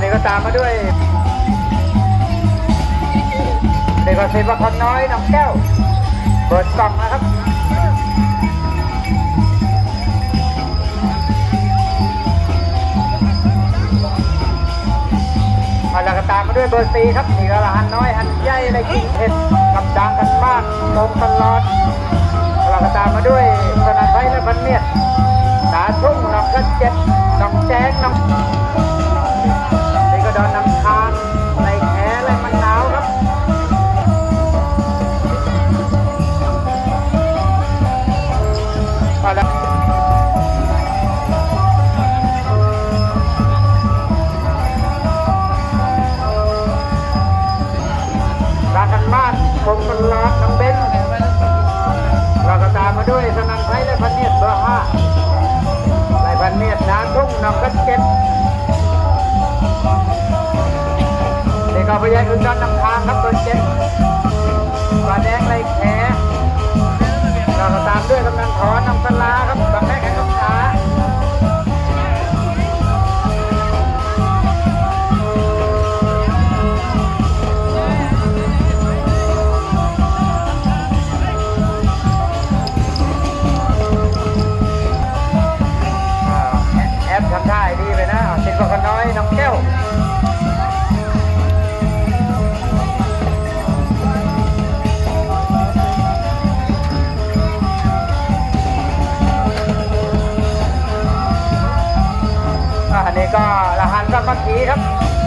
นี่ก็ตามมาด้วย เด็กกสิบว่าคนน้อยน้องแก้ว เปิดกล่องนะครับมาแล้วก็ตามมาด้วยเบอร์สี่ครับนี่ก็ละหันน้อยหันใหญ่อะไรกิ่งเพชรกับดังกันมากตรงตลอดแล้วก็ตามมาด้วยสนันไทยและพันเมียดสาทุ่งน้องกระเจ็ดน้องแจ้งน้อง กกันมากผมมันรักน้งเบ้นเราก็ตามมาด้วยสนันไทยและพันเนียดเบอร์ห้าในพันเนียดนาทุ่งน้องกัดเก็ตนี่ก็พยายอื่นด้านนำทางครับเบอร์เจ็ดปลาแดงไรแขเราก็ตามด้วยกำนันถอนนำสลา อันนี้ก็ละหันสามัคคีครับ